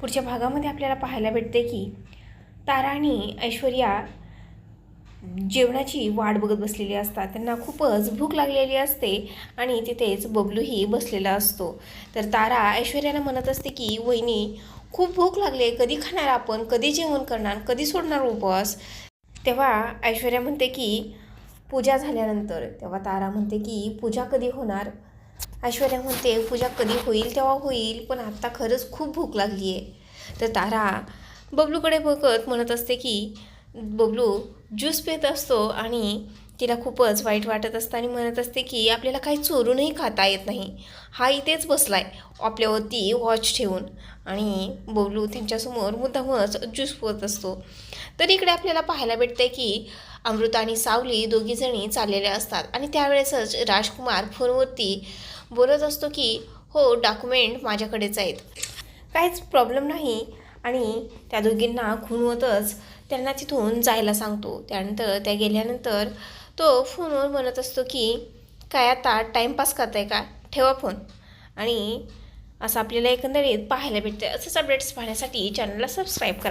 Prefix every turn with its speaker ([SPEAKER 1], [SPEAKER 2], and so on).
[SPEAKER 1] पुढच्या भागामध्ये आपल्याला पाहायला भेटते की तारा आणि ऐश्वर्या जेवणाची वाट बघत बसलेली असतात. त्यांना खूपच भूक लागलेली असते आणि तिथेच बबलूही बसलेला असतो. तर तारा ऐश्वर्याला म्हणत असते की वहिनी खूप भूक लागले कधी खाणार आपण? कधी जेवण करणार? कधी सोडणार उपवास? तेव्हा ऐश्वर्या म्हणते की पूजा झाल्यानंतर. तेव्हा तारा म्हणते की पूजा कधी होणार? ऐश्वर्या म्हणते पूजा कधी होईल तेव्हा होईल पण आत्ता खरंच खूप भूक लागली आहे तर तारा बबलूकडे बघत म्हणत असते की बबलू ज्यूस पित असतो आणि तिला खूपच वाईट वाटत असतं आणि म्हणत असते की आपल्याला काही चोरूनही खाता येत नाही. हा इथेच बसला आहे आपल्यावरती वॉच ठेवून. आणि बबलू त्यांच्यासमोर मुद्दामच ज्यूस पोत असतो. तर इकडे आपल्याला पाहायला भेटते की अमृता आणि सावली दोघीजणी चाललेल्या असतात आणि त्यावेळेसच राजकुमार फोनवरती बोलत असतो की हो डॉक्युमेंट माझ्याकडेच आहेत. काहीच प्रॉब्लेम नाही आणि त्या दोघींना खुणवतच त्यांना तिथून जायला सांगतो. त्यानंतर त्या गेल्यानंतर तो फोनवर म्हणत असतो की काय आता टाईमपास करताय का? ठेवा फोन आणि असं आपल्याला एकंदरीत पाहायला भेटतं असंच अपडेट्स पाहण्यासाठी चॅनलला सबस्क्राईब करा.